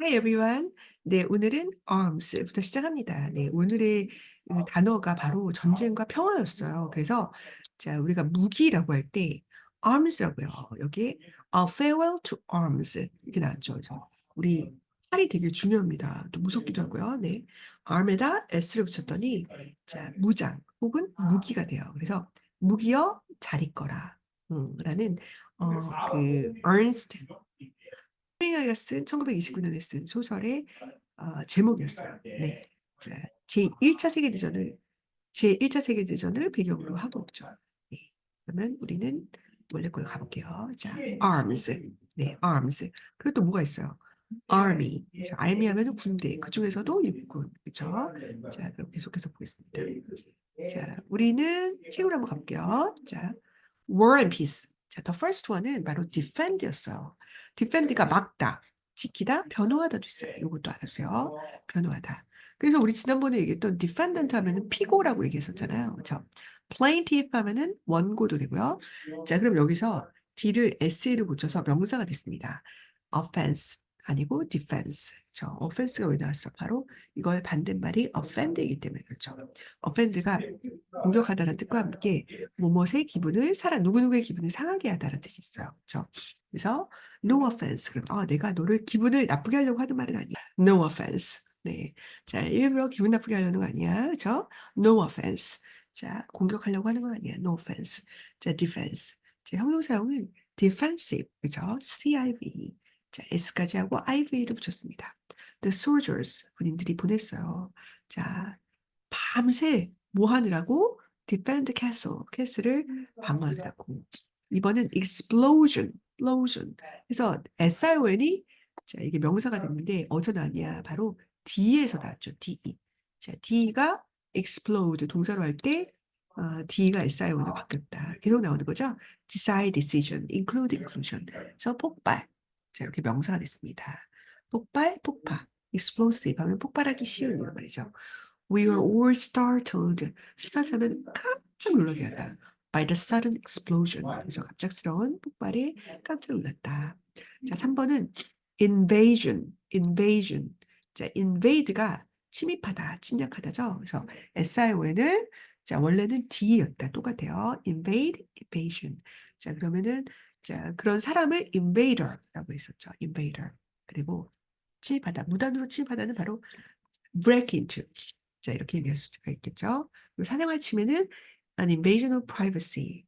Hi everyone. 네, 오늘은 arms부터 시작합니다. 네, 오늘의 그 단어가 바로 전쟁과 평화였어요. 그래서 자, 우리가 무기라고 할 때 arms라고요. 여기 a farewell to arms 이렇게 나왔죠. 그래서 우리 칼이 되게 중요합니다. 또 무섭기도 하고요. 네, arm에다 s를 붙였더니 자, 무장 혹은 무기가 돼요. 그래서 무기여 잘 있거라. 음, 라는 어, 그 Ernst 헤밍웨이가 쓴 1929년에 쓴 소설의 어, 제목이었어요. 네. 자, 제1차 세계대전을 제1차 세계대전을 배경으로 하고 있죠. 네. 그러면 우리는 원래 걸 가볼게요. 자, arms. 네, arms. 그리고 또 뭐가 있어요? army. 그래서 army 하면은 군대. 그 중에서도 육군. 그렇죠? 자, 그럼 계속해서 보겠습니다. 자, 우리는 책으로 한번 가볼게요. 자, war and peace. 자, the first one은 바로 defend였어요. defend가 막다, 지키다, 변호하다도 있어요. 이것도 알아주세요. 변호하다. 그래서 우리 지난번에 얘기했던 defendant 하면은 피고라고 얘기했었잖아요. 그렇죠? plaintiff 하면은 원고도 되고요. 자, 그럼 여기서 D를 SA를 붙여서 명사가 됐습니다. offense 아니고 defense. 그렇죠? offense가 왜 나왔어? 바로 이걸 반대말이 offend이기 때문에 그렇죠. offend가 공격하다는 뜻과 함께 뭐뭇의 기분을 사람 누구누구의 기분을 상하게 하다는 뜻이 있어요. 그렇죠? 그래서 no offense. 그럼 아, 내가 너를 기분을 나쁘게 하려고 하는 말은 아니야. no offense. 네. 자, 일부러 기분 나쁘게 하려는 거 아니야. 그렇죠? no offense. 자, 공격하려고 하는 건 아니야. no offense. 자, defense. 자, 형용사용은 defensive. 그죠? CIV. 자, S까지 하고 IV를 붙였습니다. The soldiers. 군인들이 보냈어요. 자, 밤새 뭐 하느라고? defend castle. castle를 방어하느라고. 이번엔 explosion. explosion. 그래서 SION이 자, 이게 명사가 됐는데 어디서 나왔냐? 바로 D에서 나왔죠. D. 자, D가 explode 동사로 할때 어, D가 SION으로 바뀌었다. 계속 나오는 거죠. decide, decision, include, inclusion. 그래서 폭발. 자, 이렇게 명사가 됐습니다. 폭발, 폭파. explosive 하면 폭발하기 쉬운 이런 말이죠. We were all startled. start하면 깜짝 놀라게 하다. by the sudden explosion. 그래서 갑작스러운 폭발에 깜짝 놀랐다. 자, 3번은 invasion, invasion. 자, invade가 침입하다, 침략하다죠. 그래서 SION을 자, 원래는 D였다. 똑같아요. invade, invasion. 자, 그러면은 자, 그런 사람을 invader라고 했었죠. invader. 그리고 침입하다, 무단으로 침입하다는 바로 break into. 자, 이렇게 얘기할 수가 있겠죠. 그리고 사냥할 침해는 an invasion of privacy.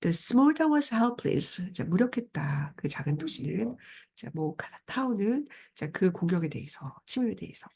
The small town was helpless. 자, 무력했다. 그 작은 도시는. 자, 뭐, 타운은, 자, 그 공격에 대해서, 침입에 대해서.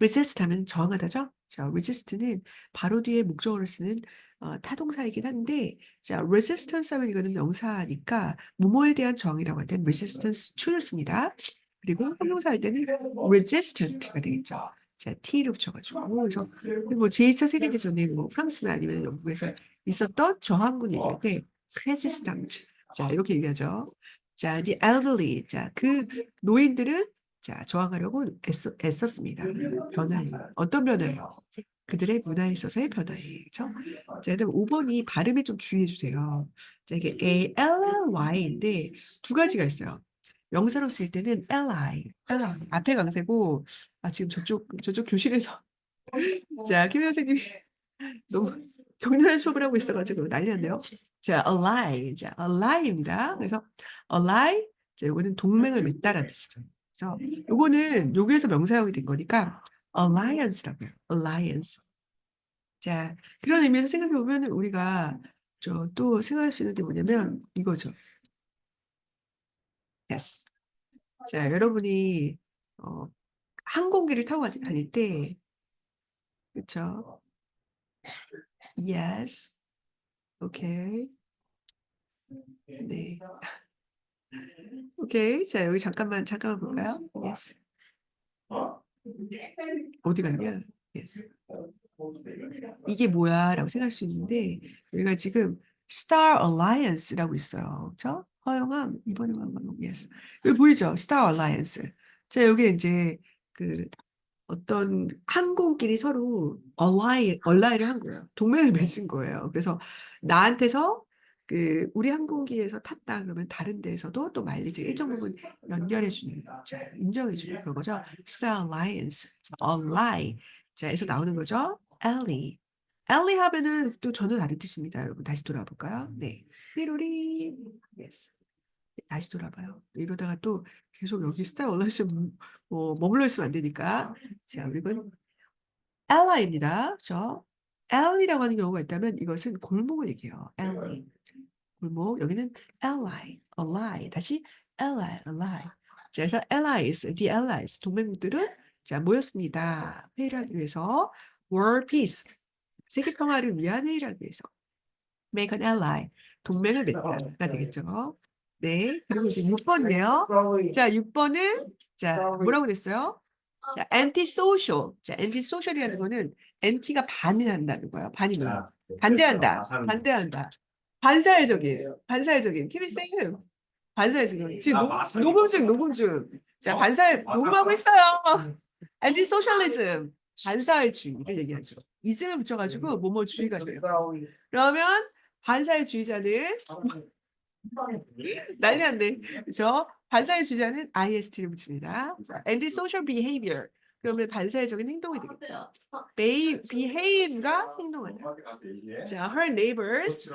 resist 하면 저항하다죠? 자, resist는 바로 뒤에 목적어를 쓰는 어, 타동사이긴 한데, 자, resistance 하면 이거는 명사니까, 뭐뭐에 대한 저항이라고 할 때는 resistance to를 씁니다. 그리고 형용사 할 때는 resistant가 되겠죠. 자, T를 붙여가지고. 그래서 뭐 제2차 세계대전에 뭐 프랑스나 아니면 영국에서 있었던 저항군 얘기할 때 resistant. 자, 이렇게 얘기하죠. 자, the elderly. 자, 그 노인들은 자, 저항하려고 애써, 애썼습니다. 변화에. 어떤 변화예요? 그들의 문화에 있어서의 변화에. 그죠? 자, 그다음 5번이 발음에 좀 주의해 주세요. 자, 이게 A-L-L-Y인데 두 가지가 있어요. 명사로 쓸 때는 li, li 앞에 강세고 아 지금 저쪽 저쪽 교실에서 자김 선생님이 너무 격렬한 수업을 하고 있어가지고 난리 났네요. 자 ally, 자 ally입니다. 그래서 ally, 자 요거는 동맹을 맺다라는 뜻이죠. 그래서 요거는 여기에서 명사형이 된 거니까 alliance라고요. alliance. 자 그런 의미에서 생각해 보면 우리가 저 또 생각할 수 있는 게 뭐냐면 이거죠. Yes. 자, 여러분이 어, 항공기를 타고 가- 다닐 때, 그쵸? Yes. 오케이. 네. 오케이. 자, 여기 잠깐만, 잠깐만 볼까요? Yes. 어디 갔냐? Yes. 이게 뭐야? 라고 생각할 수 있는데, 여기가 지금 Star Alliance라고 있어요. 그쵸? 허영함, 이번에만 한번, yes. 여기 보이죠? Star Alliance. 자, 여기 이제 그 어떤 항공끼리 서로 얼라이, 얼라이를 한 거예요. 동맹을 맺은 거예요. 그래서 나한테서 그 우리 항공기에서 탔다 그러면 다른 데서도 또 마일리지 일정 부분 연결해 주는 자, 인정해 주는 그런 거죠. Star Alliance, Ally. 자, 에서 나오는 거죠. Ally. Ally 하면은 또 전혀 다른 뜻입니다. 여러분 다시 돌아와 볼까요? 네. 삐로리. Yes. 네, 다시 돌아봐요. 이러다가 또 계속 여기 스타일 올라서 뭐 머물러 있으면 안 되니까. 자, 우리는 Ally입니다. 저 Ally라고 하는 경우가 있다면 이것은 골목을 얘기해요. Ally. 골목. 여기는 ally, ally. 다시 ally, ally. 자, 그래서 allies, the allies, 동맹국들은 자, 모였습니다. 회의를 하기 위해서 world peace, 세계 평화를 위한 회의를 하기 위해서 make an ally, 동맹을 맺다가 되겠죠. 네, 그리고 이제 6번이에요. 자, 6번은 자, 뭐라고 됐어요? 자, anti-social. 자, anti-social이라는 거는 anti가 반대한다는 거예요. 반이 뭐야? 반대한다. 반대한다. 반사회적인, 반사회적인. TV 쌤. 반사회적인. 지금 아, 녹, 맞아요. 녹음 중, 녹음 중. 자, 어? 반사회, 맞아요. 녹음하고 있어요. 소셜리즘. 반사회주의를 얘기하죠. 이즘을 붙여가지고 뭐뭐 주의가 돼요. 그러면 반사회주의자는 난리 났네. 그죠? 반사회주의자는 IST를 붙입니다. 자, anti-social behavior. 그러면 반사회적인 행동이 되겠죠. Be, behave가 행동하다. 자, her neighbors.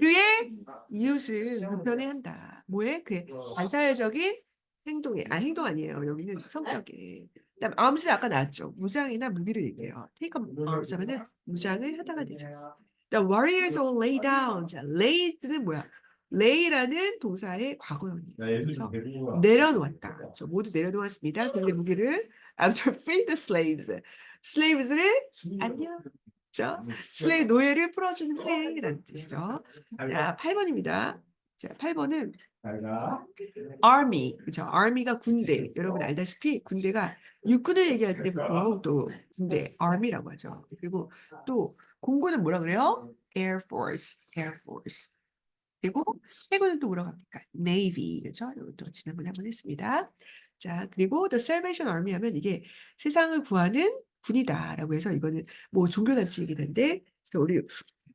그의 이웃은 불편해 한다. 뭐에? 그의 반사회적인 행동에, 아 행동 아니에요. 여기는 성격에. 그다음 arms 아까 나왔죠. 무장이나 무기를 얘기해요. take up arms 하면은 무장을 하다가 되죠. The warriors all lay down. 자, lay는 뭐야? Lay라는 동사의 과거형이에요. 내려놓았다. 저 모두 내려놓았습니다. 근데 무기를 after free the slaves. slaves를 안녕. 죠 슬레이 노예를 풀어주는 후에라는 뜻이죠. 자, 8번입니다. 자, 8번은 army. 그죠? army가 군대. 여러분 알다시피 군대가 육군을 얘기할 때 보통 또 군대 army라고 하죠. 그리고 또 공군은 뭐라 그래요? air force. air force. 그리고 해군은 또 뭐라고 합니까? navy. 그죠? 이것도 지난번에 한번 했습니다. 자, 그리고 the Salvation Army 하면 이게 세상을 구하는 군이다라고 해서 이거는 뭐 종교단체 얘기인데 우리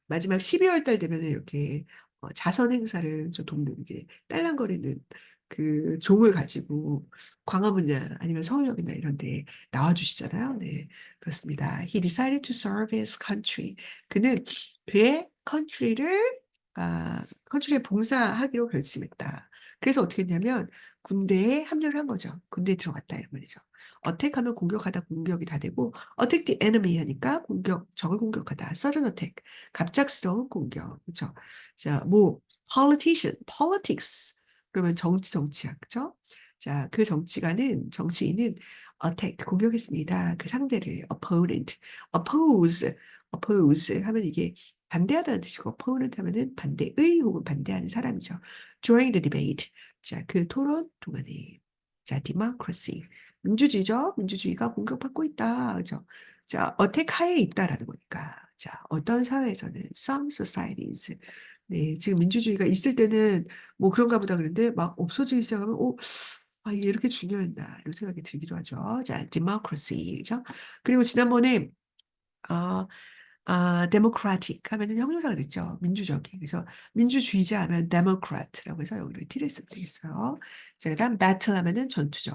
마지막 12월 달 되면 이렇게 어, 자선 행사를 저 동네 이게 딸랑거리는 그 종을 가지고 광화문이나 아니면 서울역이나 이런 데 나와주시잖아요. 네, 그렇습니다. He decided to serve his country. 그는 그의 country를 아, country에 봉사하기로 결심했다. 그래서 어떻게 했냐면 군대에 합류를 한 거죠. 군대에 들어갔다 이런 말이죠. 어택하면 공격하다 공격이 다 되고 attack the enemy 하니까 공격 적을 공격하다 sudden attack 갑작스러운 공격 그렇죠. 자, 뭐 politician politics 그러면 정치 정치학 그죠? 자, 그 정치가는 정치인은 attack 공격했습니다. 그 상대를 opponent oppose oppose 하면 이게 반대하다는 뜻이고 opponent 하면은 반대의 혹은 반대하는 사람이죠. during the debate 자, 그 토론 동안에 자, democracy 민주주의죠. 민주주의가 공격받고 있다. 그죠? 자, 어택 하에 있다라는 거니까. 자, 어떤 사회에서는 some societies. 네, 지금 민주주의가 있을 때는 뭐 그런가 보다 그런데 막 없어지기 시작하면 오, 아, 이게 이렇게 중요했나 이런 생각이 들기도 하죠. 자, democracy. 그죠? 그리고 지난번에 아, 아, democratic 하면은 형용사가 됐죠. 민주적인. 그래서 민주주의자 하면 democrat라고 해서 여기를 T를 쓰면 되겠어요. 자, 그다음 battle 하면은 전투죠.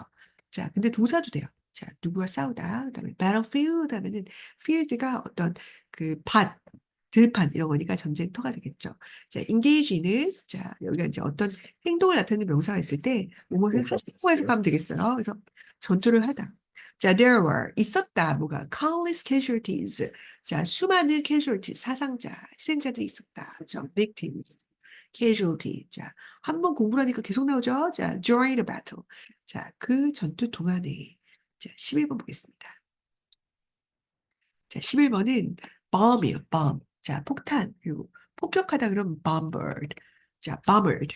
자, 근데 동사도 돼요. 자, 누구와 싸우다. 그다음에 battlefield 하면은 field가 어떤 그 밭, 들판 이런 거니까 전쟁터가 되겠죠. 자, engage는 자, 여기가 이제 어떤 행동을 나타내는 명사가 있을 때 무엇을 하다고 해석하면 되겠어요. 그래서 전투를 하다. 자, there were 있었다. 뭐가 countless casualties. 자, 수많은 casualty 사상자, 희생자들이 있었다. 그죠? victims. casualty. 자, 한 번 공부를 하니까 계속 나오죠. 자, during the battle. 자, 그 전투 동안에 자, 11번 보겠습니다. 자, 11번은 bomb이에요. bomb. 자, 폭탄. 그리고 폭격하다 그러면 bombard. 자, bombard.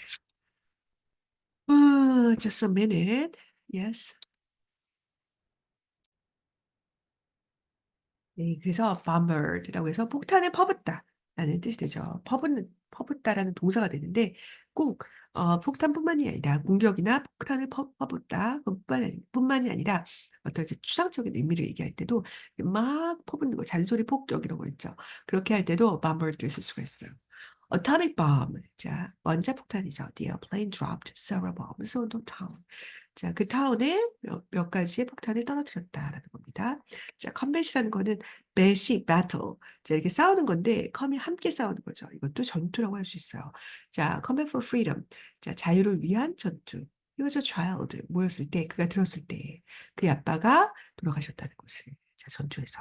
아, just a minute. Yes. 네, 그래서 bombard라고 해서 폭탄을 퍼붓다 라는 뜻이 되죠. 퍼붓는, 퍼붓다라는 동사가 되는데 꼭 어, 폭탄뿐만이 아니라 공격이나 폭탄을 퍼, 퍼붓다 뿐만, 뿐만이 아니라 어떤 이제 추상적인 의미를 얘기할 때도 막 퍼붓는 거 잔소리 폭격 이런 거 있죠. 그렇게 할 때도 bombard를 쓸 수가 있어요. atomic bomb. 자, 원자 폭탄이죠. The airplane dropped several bombs on the town. 자, 그 타운에 몇, 몇 가지의 폭탄을 떨어뜨렸다라는 겁니다. 자, 컴뱃이라는 거는 배시, battle. 자, 이렇게 싸우는 건데, 컴이 함께 싸우는 거죠. 이것도 전투라고 할 수 있어요. 자, combat for freedom. 자, 자유를 위한 전투. He was a child. 모였을 때, 그가 들었을 때, 그의 아빠가 돌아가셨다는 것을. 자, 전투에서.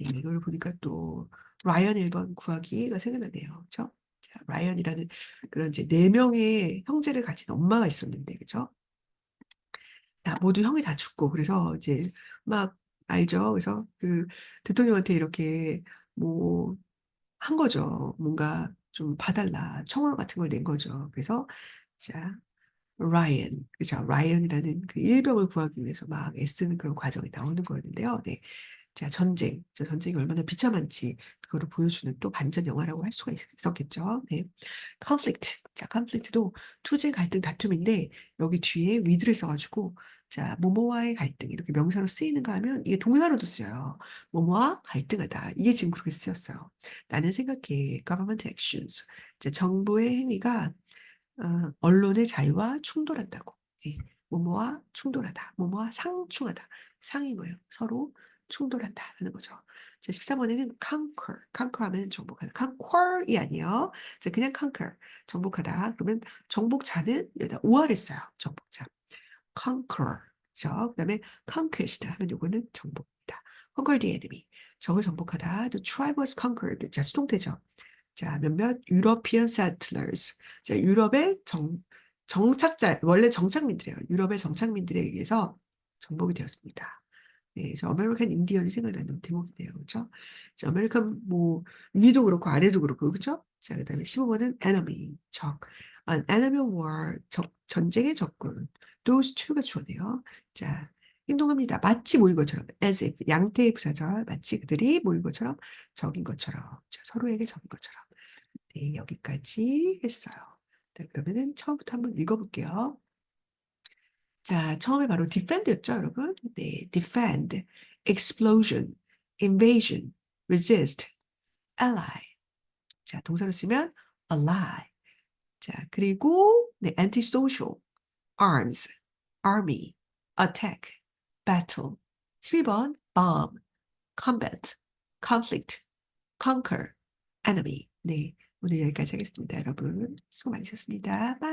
네, 이걸 보니까 또, 라이언 1번 구하기가 생각나네요. 그죠? 자, 라이언이라는 그런 이제 네 명의 형제를 가진 엄마가 있었는데, 그죠? 다 모두 형이 다 죽고 그래서 이제 막 알죠. 그래서 그 대통령한테 이렇게 뭐 한 거죠. 뭔가 좀 봐달라 청원 같은 걸 낸 거죠. 그래서 자 라이언 그죠. 라이언이라는 그 일병을 구하기 위해서 막 애쓰는 그런 과정이 나오는 거였는데요. 네. 자 전쟁, 저 전쟁이 얼마나 비참한지 그거를 보여주는 또 반전 영화라고 할 수가 있- 있었겠죠. 네. conflict. 자, conflict도 투쟁, 갈등, 다툼인데 여기 뒤에 위드를 써가지고 자, 뭐뭐와의 갈등 이렇게 명사로 쓰이는가 하면 이게 동사로도 쓰여요. 뭐뭐와 갈등하다. 이게 지금 그렇게 쓰였어요. 나는 생각해. government actions. 자, 정부의 행위가 어, 언론의 자유와 충돌한다고. 예. 뭐뭐와 충돌하다. 뭐뭐와 상충하다. 상이 뭐예요? 서로 충돌한다. 하는 거죠. 자, 13번에는 conquer. conquer 하면 정복하다. conquer이 아니에요. 자, 그냥 conquer. 정복하다. 그러면 정복자는 여기다 오화를 써요. 정복자. conquer. 그죠? 그 다음에 conquest 하면 요거는 정복입니다. conquer the enemy. 적을 정복하다. The tribe was conquered. 자, 수동태죠. 자, 몇몇 European settlers. 자, 유럽의 정, 정착자, 원래 정착민들이에요. 유럽의 정착민들에 의해서 정복이 되었습니다. 네, 저 아메리칸 인디언이 생각나는 대목이네요. 그렇죠? 자, 아메리칸 뭐 위도 그렇고 아래도 그렇고 그렇죠? 자, 그다음에 15번은 enemy, 적. An enemy war, 적, 전쟁의 적군. Those two가 주어네요. 자, 행동합니다. 마치 모인 것처럼, as if, 양태의 부사절, 마치 그들이 모인 것처럼, 적인 것처럼, 자, 서로에게 적인 것처럼. 네, 여기까지 했어요. 네, 그러면은 처음부터 한번 읽어볼게요. 자, 처음에 바로 defend였죠, 여러분? 네, defend, explosion, invasion, resist, ally. 자, 동사로 쓰면 ally. 자, 그리고 네, antisocial, arms, army, attack, battle. 12번 bomb, combat, conflict, conquer, enemy. 네, 오늘 여기까지 하겠습니다, 여러분. 수고 많으셨습니다. 바이.